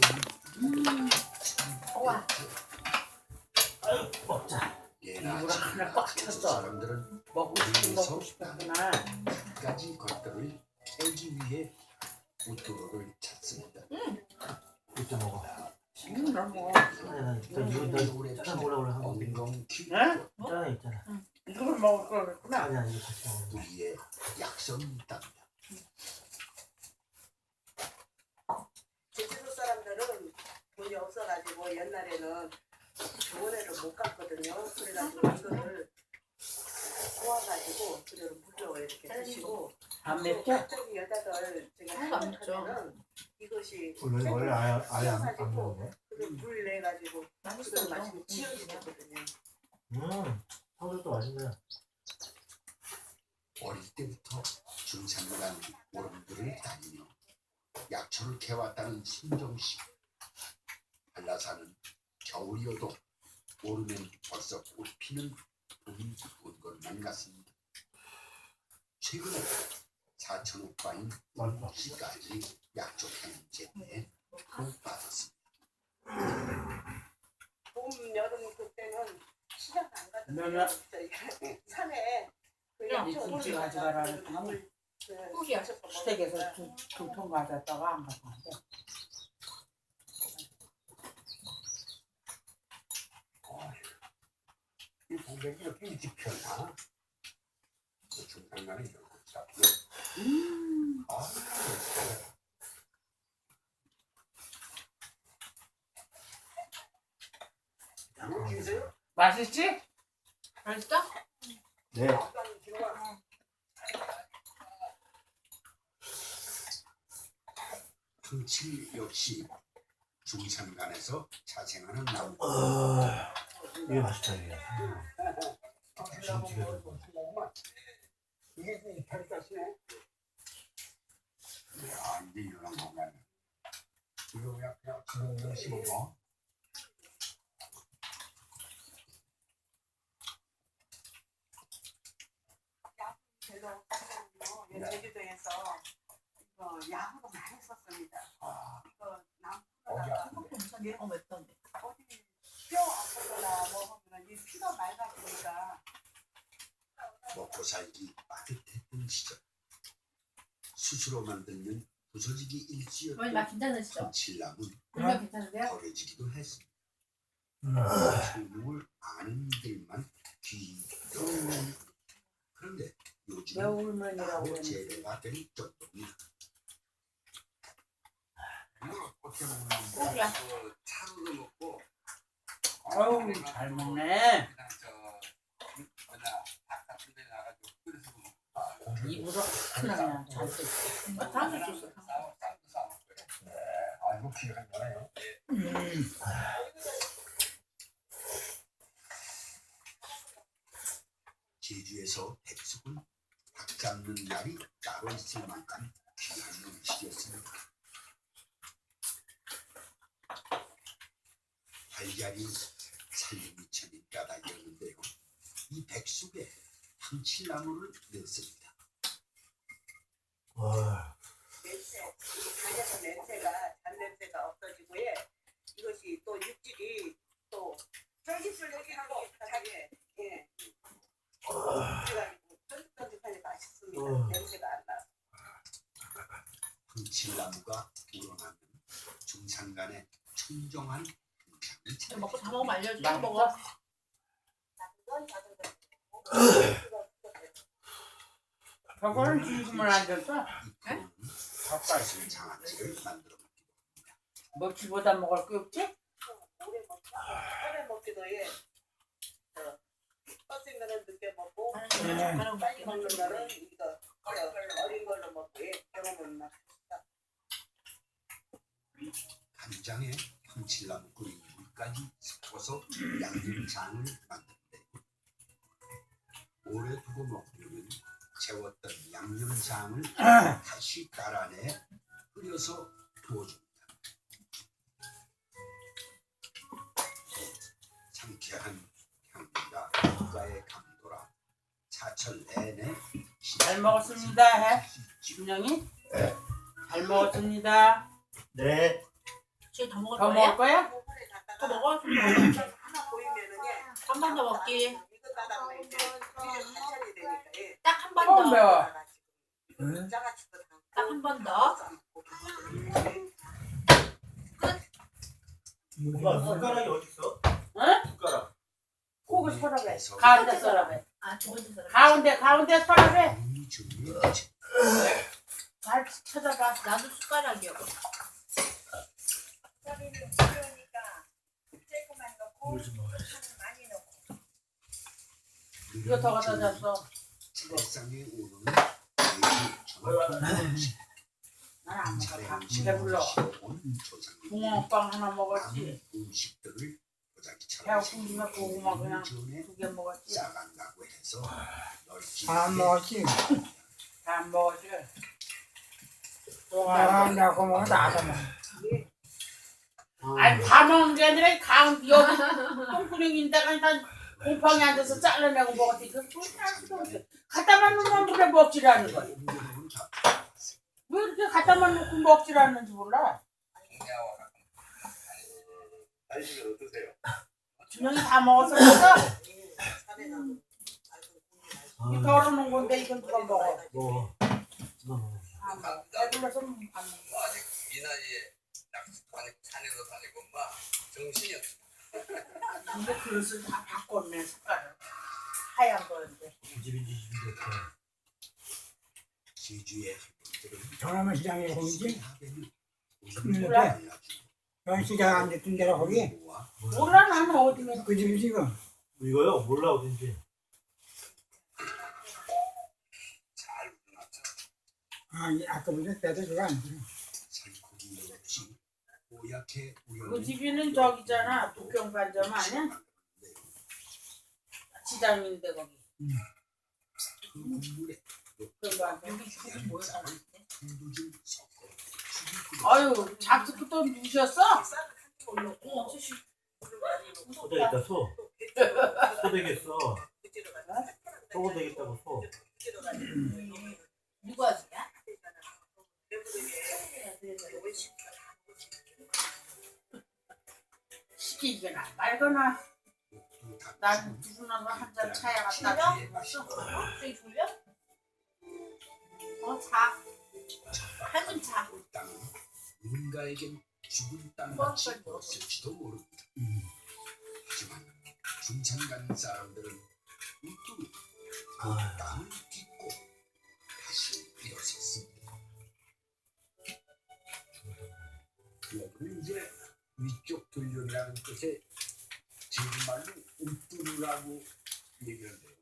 쌩. 우와. 먹자. 이거를 하나 꽉 찼어. 사람들은 먹고 싶은 거 먹고 싶었구나. 까지 것들을 채우기 위해 우뚜루를 찾습니다. 이따 먹어. 음, 그럼 뭐. 짠 이거 너 짠 뭐라 그래 한번 엉겅 퀴 네? 짠 있잖아. 이걸 먹을 거겠구나. 아니 아니 이거 같이 먹는 거. 우리의 약속이 있답니다. 제주도 사람들은 돈이 없어가지고 옛날에는 병원에를 못 갔거든요. 그래가지고 이거를 모아가지고 그대로 물로 이렇게 드시고 안 맵죠? 갑자기 여자들 제가 안 맵죠. 이것이 원래 원래 아예 아예 안, 먹네. 그걸 물 내가지고 그걸. 마시고 지어주셨거든요. 음, 성질도 맛있네. 어릴 때부터 중산간 오름들을 다니며 약초를 캐왔다는 신정 씨. 한라산은 겨울이어도 오르면 벌써 꽃 피는 봄이 온 것만 같습니다. 최근에 사천 오빠인. 씨까지 약초 캐는 재미에 복 받았습니다. 봄, 여름 그때는 시장 안. 저희 산에 그 약초 김치 오르면 가져가라는 그 놈을 그 먹으니까 두통 가졌다가 안 갖고 왔대. 이 동백이 이렇게 일찍 피었나? 그 중간간에 이런 거 잡고 음, 아, 그래. 주세요. 맛있지? 맛있어? 네. 통칠 역시 중산간에서 자생하는 나무. 어, 이게 맛있다 이게. 김치가 들고. 이게 이파리 가시네. 야, 이제 이런 건가요? 이거 그냥 그냥 그냥 씹어봐. 예, 제주도에서 이거 야구도 많이 썼습니다. 아, 이거 아픈데? 괜찮네. 어 맵던데. 어디 뼈 아프거나 뭐 하면 이 피가 맑아지니까 먹고 살기 빠듯했던 시절. 스스로 만들면 부서지기 일지였던 괜찮으시죠? 괜찮으세요? 버려지기도 했습니다. 음. 성공을 아는 이들만 귀도 그런데 요즘 매울면이라고 바로 했는데. 제대가 된 정도입니다. 꿀이야. 차로도 먹고 어우, 잘 먹네. 그냥 저 뭐냐 닭 같은 데 나가지고 끓여서 먹고 입으로. 아. 아 거네요. 제주에서 백숙은 닭 잡는 날이 따로 있을 만큼 귀한 음식이었습니다. 달걀이 살림이 천인 까닭이었는데요. 이 백숙에 황칠나무를 넣습니다. 와, 냄새, 이 간에서 냄새가 잔 냄새가 없어지고 예 이것이 또 육질이 또 쫄깃쫄깃하고 자기 예 그래가지고 쫀득쫀득하니 맛있습니다. 어. 냄새가 안 나. 황칠나무가 우러나면 중산간에 청정한 풍향이 이거 먹고 다 먹으면 알려줘. 먹어. 그건 다들 저거는 지금은 안 줬어? 사슴 장아찌를 만들어 먹지보다 먹을 게 없지? 오래 먹다 오래 먹기도 해. 저 뻗은 거는 늦게 먹고 가는 빨리 거 먹는 거는 이거 저 어린 걸로 먹고 예 경험은 막 간장에 황칠나무 끓인 물까지 섞어서 양념장을 만드는데 오래 두고 먹으려면 재웠던 양념장을 다시 따라내 끓여서 부어줍니다. 상쾌한 향기가 국가에 감돌아 사철 내내 잘 먹었습니다, 해. 준영이? 잘 먹었습니다. 네. 지금 더 먹을 더 거예요? 먹을 거야? 더 먹어? 하나 보이면은 예. 한번 더 먹기. 이제 뒤에 반찬이 되니까 예. 딱 한 번 어, 더. 매워. 응? 짜가지고 다딱한 번 더. 엄마 숟가락이 어디 있어? 응? 숟가락. 고기 서랍에. 가운데 서랍에. 아, 두 번째 사람. 가운데 가운데 서랍에. 몸이 준비해야지. 잘 찾아봐. 나도 물좀 먹어야지. 이거 더 갖다 줬어. 세상에 오르는. 난안 먹어. 다 배불러. 붕어빵 하나 먹었지. 음식들을 배고프면 고구마 그냥 두 개 먹었지. 싸간다고 해서 안 먹었지. 다안 먹었지. 아, 내가 먹으면 나도 먹어. 아니 다 먹는 게 아니라 가운데 여기 똥구멍인데가 일단 곰팡이 앉아서 잘라내고 먹었지. 갖다 만 놓으면 그래 먹지라는 거야. 왜 이렇게 갖다만 놓고 먹질 않는지 몰라. 준영이 다 가면 이 덜어놓은 건데 이건 누가 먹어. 먹어. 아직 이 나이에 산에도 다니고 막 정신이 없어. 근데 그릇을 다 바꿨네 색깔을. 하얀. 이 집인지 이 집인지 어떡해. 제주의 할머니들은 저놈의 시장에 거기지? 몰라. 전 시장 안 됐던 데라 거기? 몰라 나는 어디면 그 집이지 이거. 이거요? 몰라 어딘지. 아, 이 아까부터 때도 저거 안 들어. 없이 뽀얗게 그 집이는 저기잖아. 북경 반점 아니야? 지장인데 거기. 그 국물에 북경 반점. 여기 죽이 뭐야? 한두줄 섞어 아유 잡수고 또 누셨어? 어, 수시. 소 되겠다 소. 소 되겠어. 소 되겠다고 소. 누가 하지냐? 시키거나 말거나 난 누구나가 한잔 차야? 줬어. 저기 졸려? 어, 자. 한숨 자. 누군가에겐 죽은 땅같이. 없을지도. 음. 하지만 중창 간 사람들은 우뚝 아, 땅을 돌려이라는 뜻의 제주말로 웅뚜루라고 얘기하는데요.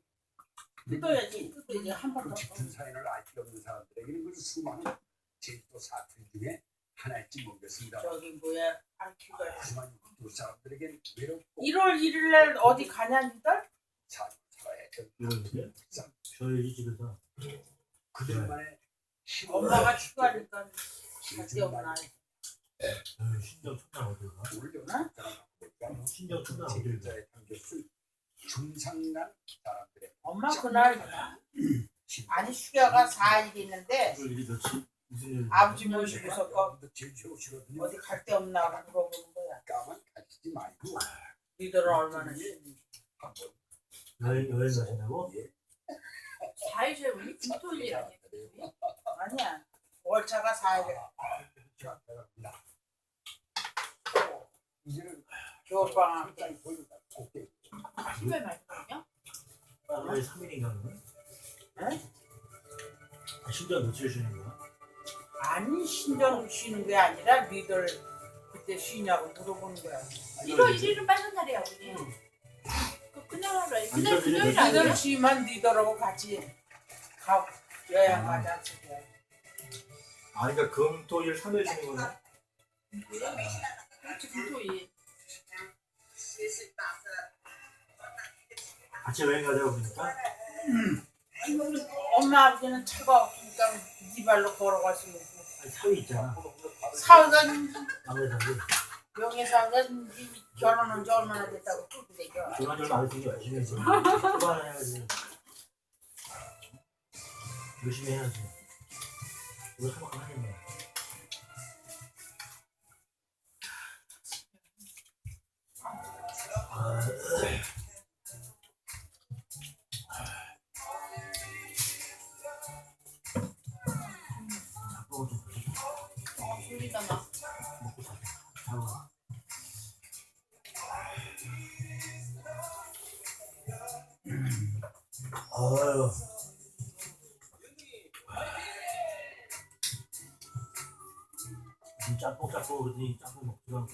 뜯어야지. 뜯어야지 한번 그 더. 깊은 사연을 알수 없는 사람들에게는 그 수많은 제주도 사투리 중에 하나일지 모르겠습니다. 저기 뭐야 안키가. 하지만 두 사람들에겐 외롭고 1월 1일 날 어디 가냐 니들? 살아야 저희 집에서 그들만의 힘을 엄마가 갈데 제주말 없나. 어휴, 신정 첫날 어딜 가? 올려놓은 신정 첫날 어딜 가? 제자에 담겼을 중상난 사람들의 엄마 그날 아니 휴가가 4일 있는데 일? 아버지 모시고서. 어디 갈 데 없나 물어보는 거야. 까만 가지지 말고 니들은 얼마나 여행 여행 가신다고? 예. 4일 전에 우리 금토일 아니야? 아니야. 월차가 4일. 자, 들어갑니다. 이제는 겨울방학 때. 상당히 보인다. 곱게. 신발 말거든요? 왜 3일인가 그러면? 아, 신정 며칠 쉬는 거야? 아니 신정 쉬는 게 아니라 니들 그때 쉬냐고 물어보는 거야. 1월 1일은 빨간 날이야, 우리. 그 그날 하루 아니, 그날 이거 금요일 아니야? 니들 쉬면 니들하고 같이 가 여행 가자 지금. 아 그러니까 금, 토, 일 3일 쉬는 거네? 그렇지, 금토일. 같이 여행 가자고 그러니까? 엄마 아버지는 차가 없으니까 네 발로 있고 아니 사위 있잖아. 사위가 남의 사위 명예사가 네 결혼한 지 얼마나 됐다고. 전화 전화 안 했으니까 열심히 해야지. 해야지. 열심히 해야지. 이거 사먹고 하겠네 아유. 이 짬뽕 짬뽕 짬뽕 먹지도 않고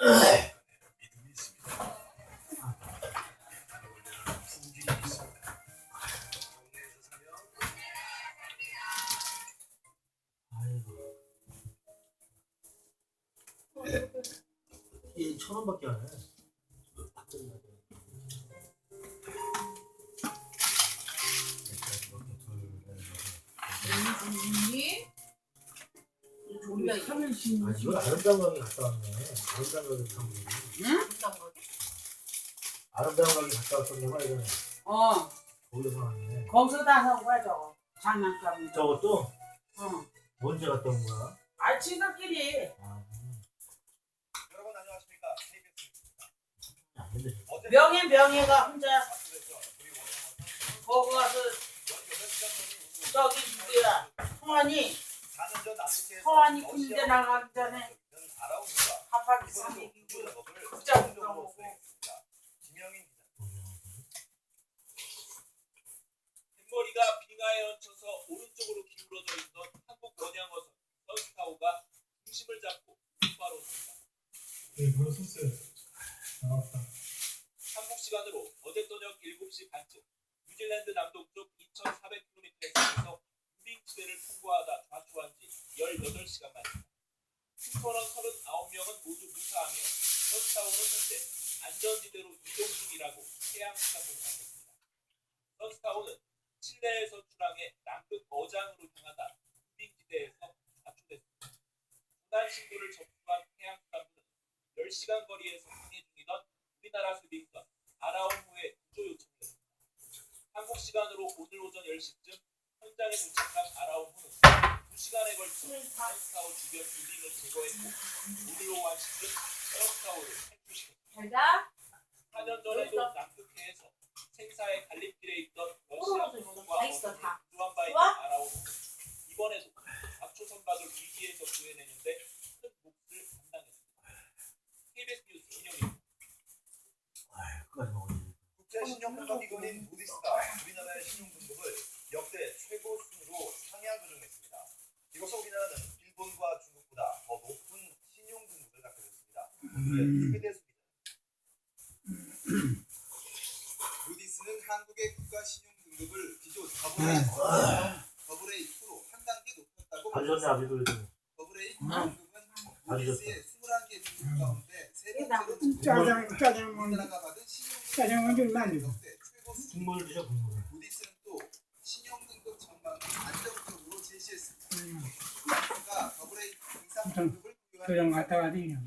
정이 아, 이건 아름다운 가게 갔다 왔네. 아름다운 가게 갔다 왔네. 거. 아름다운 가게 갔다 왔었네, 봐, 이거는. 어 거기서 왔네. 거기서 다 사온 거야 저거 장난감 저것도 어 언제 갔다 온 거야? 아 친구끼리 아, 여러분 안녕하십니까? KBS입니다. 안 된다. 어제 명예 명예가 혼자 우리 거기 가서 연 8시간 전에 저기 누구야 성환이 4년 전 남북해에 서 성환이 군대 나가기 전에 부자고. 수행했습니다. 김영인 기자. 뱃머리가 빙하에 얹혀서 오른쪽으로 기울어져 있던 한국 원양어선 서스타오가 중심을 잡고 곧바로 섰다. 네, 물론 썼어요. 나왔다. 한국 시간으로 어제 저녁 7시 반쯤 뉴질랜드 남동쪽 2,400km에서 무빙지대를 통과하다 좌초한 지 18시간 만입니다. 승선원 39명은 모두 무사하며 서스타오는 현재 안전지대로 이동 중이라고 해양수산부는 밝혔습니다. 서스타오는 칠레에서 출항해 남극 어장으로 향하다 무빙지대에서 좌초됐습니다. 분한 신고를 접수한 해양수산부는 10시간 거리에서 항해 중이던 우리나라 수비선 아라온호의 구조 요청이었습니다. 한국 시간으로 오늘 오전 10시쯤 현장에 도착한 아라온호는 2시간에 걸쳐 서스타오 주변 유링을 제거했고 오늘 오후 1시쯤 서스타오를 탈출시켰습니다. 잘가. 4년 전에도 남극해에서 생사의 갈림길에 있던 러시아 오로로도 있어. 공군과 다 있어, 다. 주한 바 있는 좋아? 아라온호는 이번에도 압초 선박을 위기에서 구해내는데 큰 몫을 담당했습니다. KBS 뉴스 김영입니다. 아유, 끝까지 먹어야지. 국제 신용평가기관인 무디스가 우리나라의 신용등급을 역대 최고 순으로 상향 조정했습니다. 이로써 우리나라는 일본과 중국보다 더 높은 신용등급을 갖게 됐습니다. 오늘의 최대 수입니다. 무디스는 한국의 국가 신용등급을 기존 더블A, 더블A 2로 한 단계 높였다고 그래도. 더블A 등급은 무디스의 21개 등급 가운데 세 번째로 짜장 짜장 먹는 우리나라가 받은 신용등급 짜장은 좀 많이 먹어. 역대 최고 수준 국물 드셔, 국물. 무디스는 또 신용 등급 전망을 안정적으로 제시했습니다. 음, 그러니까 더블A 등급을 그런 갔다가 그냥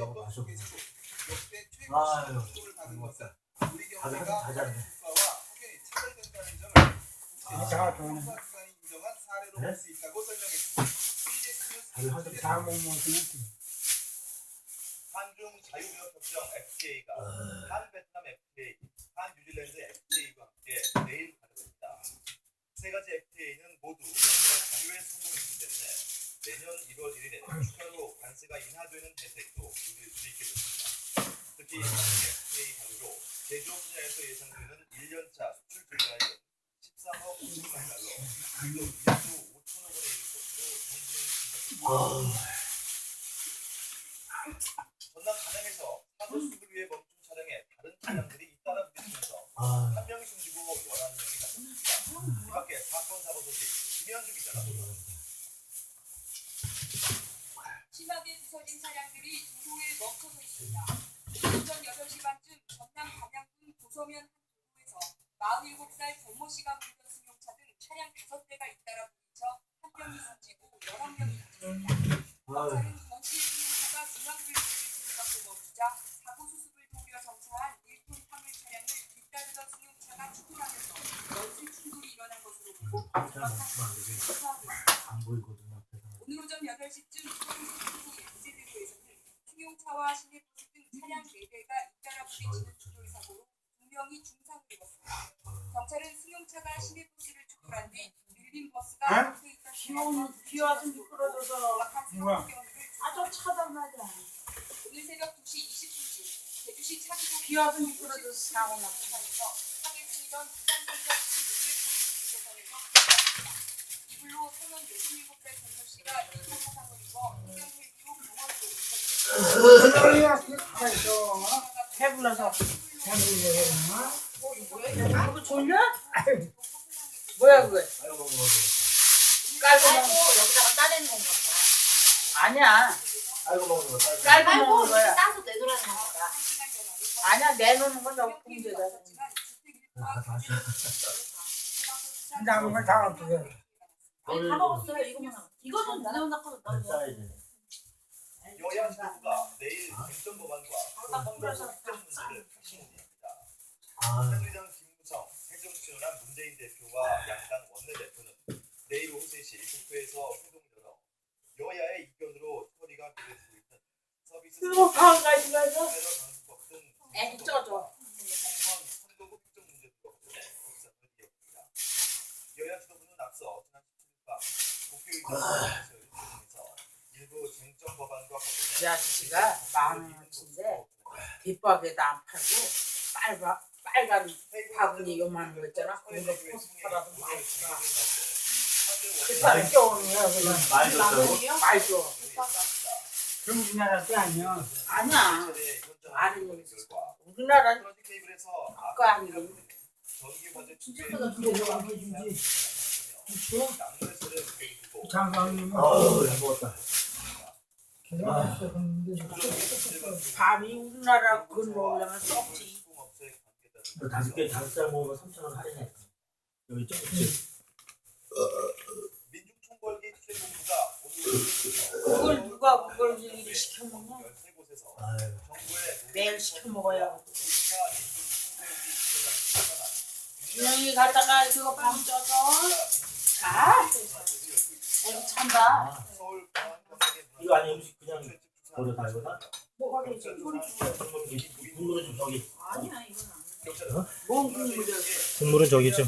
여건 속에서도 역대 최고 아유, 신용등급을 받은 것은 우리 다들 경제가 다 잘하네. 국가와 확연히 차별된다는 점을 다 좋아하네. 국가기관이 인정한 사례로 네? 볼 수 있다고 설명했습니다. 다들 하도 다못 먹으면 한중 자유무역협정 FTA가 한 베트남 FTA, 한 뉴질랜드 FTA와 함께 내일 발효됩니다. 세 가지 FTA는 모두 성공했기 때문에 내년 1월 1일에는 추가로 관세가 인하되는 혜택도 누릴 수 있게 됐습니다. 특히 FTA 자료로 제조업 분야에서 예상되는 1년차 수출 증가액은 13억 5천만 달러, 그리고 1조 5천억 원에 이를 것으로 정부는 분석했습니다. 아유, 경찰은 전시의 승용차가 중앙불길을 지나고 멈추자 사고 수습을 도우려 정차한 1톤 화물 차량을 뒤따르던 승용차가 추돌하면서 연쇄 충돌이 일어난 것으로 보고 잘 멈추면 안 되지. 수사합니다. 안 보이거든, 앞에서. 오늘 오전 8시쯤 서울시청 양재대로에서는 승용차와 시내버스 등 차량 4대가 잇따라 부딪히는 추돌 사고로 2명이 중상을 입었습니다. 경찰은 승용차가 시내버스를 추돌한 뒤 밀린 버스가 앞에 있던 비 오는 비 와서 미끄러져서 정확한 우와. 사고 경위를 아저 차단하자. 오늘 새벽 2시 20분쯤 제주시 차기도 비 와서 미끄러져서 사고 났어. 상에서 상해 중이던 부산선적 1600km 주차장에서 탈락했습니다. 이불로 선원 67살 정모 씨가 이동 사상을 입어 해경헬기 배불러서. 졸려? 뭐야 그거? 깔고. 여기다가 따내는 건가 보다. 아니야. 아이고, 먹는 거. 깔고 먹는 거야. 따서 내놓으라는 건가. 아니야 내놓는 봉지에다. 아, 다시. 남은 걸다 어떻게. 아니 다 먹었어요 이거만. 이거는 나는 나거든. 여야 지도부가 내일 행정법안과 아, 선거 확정 문제를 다시 논의합니다. 아, 새누리당 김무성, 새정치연합 문재인 대표와 양당 원내대표는 내일 오후 3시 국회에서 회동을 열어 여야의 의견으로 처리가 미뤄지고 있는 서비스 그거 등 애기 쪄줘. 총선 선거구 획정 문제 등과 관련해 협상을 이어갑니다. 여야 지도부는 앞서 지난 17일 밤 국회의장에서 일정에서 일부 쟁점 법안과 관련해 이 아저씨가 마음이 아픈데 뒷박에다 안 팔고 빨간 빨간 바구니 요만한 거 있잖아. 그거 포스 팔아서 많이 사. 그 사람 껴오는 거야 그냥. 많이 줬다고? 많이 줘. 그 우리나라 때 아니야. 아니야. 아니 케이블에서 그거 아니고. 전기 관제 진짜 축제 크다. 그래서 안 두고 장관님은 어우, 잘 먹었다. 계속 했었는데. 밥이 우리나라 근로려면 썩지. 너 다섯 개, 다섯 살 먹으면 3,000원 할인해. 여기 좀 있지. 민중 총궐기 취재본부가 오늘 그걸 누가 그걸 일일이 시켜 먹냐? 13곳에서 아유, 정부의 매일 시켜 먹어야 준영이 갔다가 그거 밥 쪄서 자. 애기 광안병원의 이거 아니 음식 그냥 버려 다 이거다? 뭐가 되지? 국물은 좀 저기. 아니야 이건 안. 경찰은 뭔 국물이야? 국물은 저기 좀.